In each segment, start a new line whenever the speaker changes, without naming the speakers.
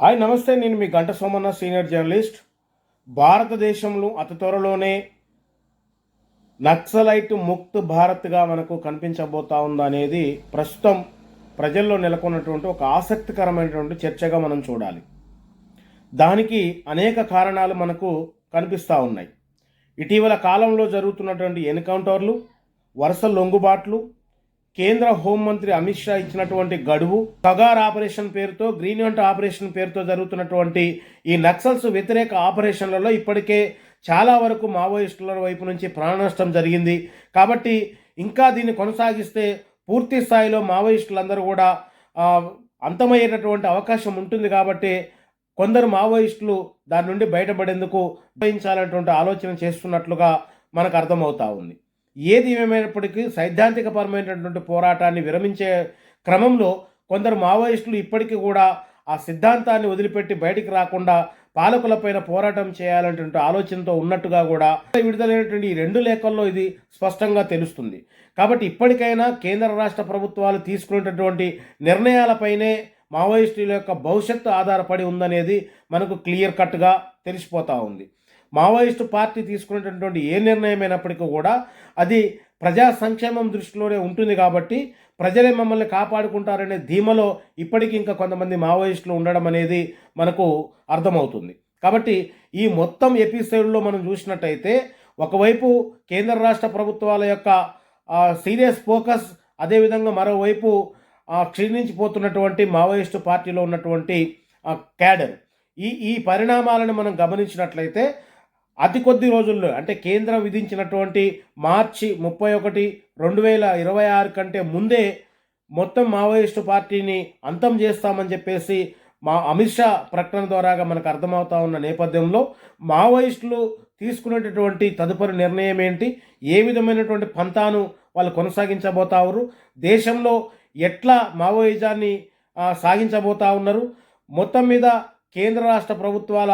Hi నమస్తే. నేను మీ గంట సోమన్న సీనియర్ జర్నలిస్ట్. భారతదేశంలో అతి త్వరలోనే నక్సలైట్ ముక్త్ భారత్గా మనకు కనిపించబోతా ఉందనేది ప్రస్తుతం ప్రజల్లో నెలకొన్నటువంటి ఒక ఆసక్తికరమైనటువంటి చర్చగా మనం చూడాలి. దానికి అనేక కారణాలు మనకు కనిపిస్తూ ఉన్నాయి. ఇటీవల కాలంలో జరుగుతున్నటువంటి ఎన్కౌంటర్లు వరుస లొంగుబాట్లు కేంద్ర హోంమంత్రి అమిత్ షా ఇచ్చినటువంటి గడువు కగార్ ఆపరేషన్ పేరుతో గ్రీన్ హంట్ ఆపరేషన్ పేరుతో జరుగుతున్నటువంటి ఈ నక్సల్స్ వ్యతిరేక ఆపరేషన్లలో ఇప్పటికే చాలా వరకు మావోయిస్టుల వైపు నుంచి ప్రాణనష్టం జరిగింది. కాబట్టి ఇంకా దీన్ని కొనసాగిస్తే పూర్తి స్థాయిలో మావోయిస్టులందరూ కూడా అంతమయ్యేటటువంటి అవకాశం ఉంటుంది కాబట్టి కొందరు మావోయిస్టులు దాని నుండి బయటపడేందుకు ఉపయోగించాలనేటువంటి ఆలోచన చేస్తున్నట్లుగా మనకు అర్థమవుతా ఉంది. ఏది ఏమైనప్పటికీ సైద్ధాంతికపరమైనటువంటి పోరాటాన్ని విరమించే క్రమంలో కొందరు మావోయిస్టులు ఇప్పటికీ కూడా ఆ సిద్ధాంతాన్ని వదిలిపెట్టి బయటికి రాకుండా పాలకులపైన పోరాటం చేయాలనేటువంటి ఆలోచనతో ఉన్నట్టుగా కూడా విడుదలైనటువంటి ఈ రెండు లేఖల్లో ఇది స్పష్టంగా తెలుస్తుంది. కాబట్టి ఇప్పటికైనా కేంద్ర రాష్ట్ర ప్రభుత్వాలు తీసుకునేటటువంటి నిర్ణయాలపైనే మావోయిస్టుల యొక్క భవిష్యత్తు ఆధారపడి ఉందనేది మనకు క్లియర్ కట్గా తెలిసిపోతూ ఉంది. మావోయిస్టు పార్టీ తీసుకునేటటువంటి ఏ నిర్ణయమైనప్పటికీ కూడా అది ప్రజా సంక్షేమం దృష్టిలోనే ఉంటుంది కాబట్టి ప్రజలే మమ్మల్ని కాపాడుకుంటారనే ధీమలో ఇప్పటికీ ఇంకా కొంతమంది మావోయిస్టులు ఉండడం అనేది మనకు అర్థమవుతుంది. కాబట్టి ఈ మొత్తం ఎపిసోడ్లో మనం చూసినట్టయితే ఒకవైపు కేంద్ర రాష్ట్ర ప్రభుత్వాల యొక్క సీరియస్ ఫోకస్ అదేవిధంగా మరోవైపు క్షీణించిపోతున్నటువంటి మావోయిస్టు పార్టీలో ఉన్నటువంటి క్యాడర్. ఈ ఈ పరిణామాలను మనం గమనించినట్లయితే అతి కొద్ది రోజుల్లో అంటే కేంద్రం విధించినటువంటి మార్చి ముప్పై ఒకటి రెండు వేల ఇరవై ఆరు కంటే ముందే మొత్తం మావోయిస్టు పార్టీని అంతం చేస్తామని చెప్పేసి మా అమిత్ షా ప్రకటన ద్వారాగా మనకు అర్థమవుతా ఉన్న నేపథ్యంలో మావోయిస్టులు తీసుకునేటటువంటి తదుపరి నిర్ణయం ఏంటి? ఏ విధమైనటువంటి పంతాను వాళ్ళు కొనసాగించబోతారు దేశంలో ఎట్లా మావోయిజాన్ని సాగించబోతా ఉన్నారు? మొత్తం మీద కేంద్ర రాష్ట్ర ప్రభుత్వాల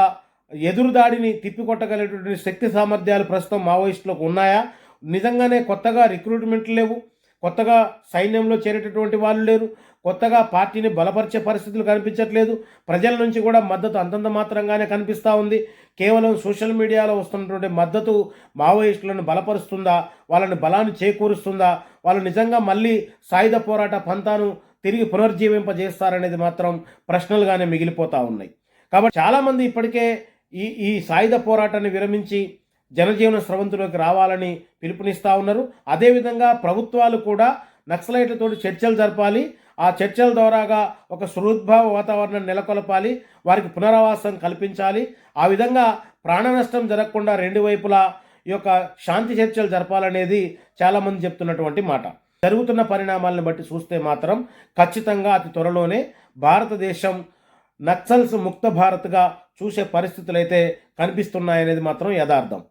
ఎదురుదాడిని తిప్పికొట్టగలిగేటువంటి శక్తి సామర్థ్యాలు ప్రస్తుతం మావోయిస్టులకు ఉన్నాయా? నిజంగానే కొత్తగా రిక్రూట్మెంట్లు లేవు. కొత్తగా సైన్యంలో చేరేటటువంటి వాళ్ళు లేరు. కొత్తగా పార్టీని బలపరిచే పరిస్థితులు కనిపించట్లేదు. ప్రజల నుంచి కూడా మద్దతు అంతంత మాత్రంగానే కనిపిస్తూ ఉంది. కేవలం సోషల్ మీడియాలో వస్తున్నటువంటి మద్దతు మావోయిస్టులను బలపరుస్తుందా? వాళ్ళని బలాన్ని చేకూరుస్తుందా? వాళ్ళు నిజంగా మళ్ళీ సాయుధ పోరాట పంతాను తిరిగి పునర్జీవింపజేస్తారనేది మాత్రం ప్రశ్నలుగానే మిగిలిపోతూ ఉన్నాయి. కాబట్టి చాలామంది ఇప్పటికే ఈ ఈ సాయుధ పోరాటాన్ని విరమించి జనజీవన స్రవంతులోకి రావాలని పిలుపునిస్తూ ఉన్నారు. అదేవిధంగా ప్రభుత్వాలు కూడా నక్సలైట్లతో చర్చలు జరపాలి. ఆ చర్చల ద్వారాగా ఒక సుహృద్భావ వాతావరణం నెలకొల్పాలి. వారికి పునరావాసం కల్పించాలి. ఆ విధంగా ప్రాణ నష్టం జరగకుండా రెండు వైపులా ఈ యొక్క శాంతి చర్చలు జరపాలనేది చాలామంది చెప్తున్నటువంటి మాట. జరుగుతున్న పరిణామాలను బట్టి చూస్తే మాత్రం ఖచ్చితంగా అతి త్వరలోనే భారతదేశం నక్సల్స్ ముక్త భారత్గా చూసే పరిస్థితులు అయితే కనిపిస్తున్నాయనేది మాత్రం యథార్థం.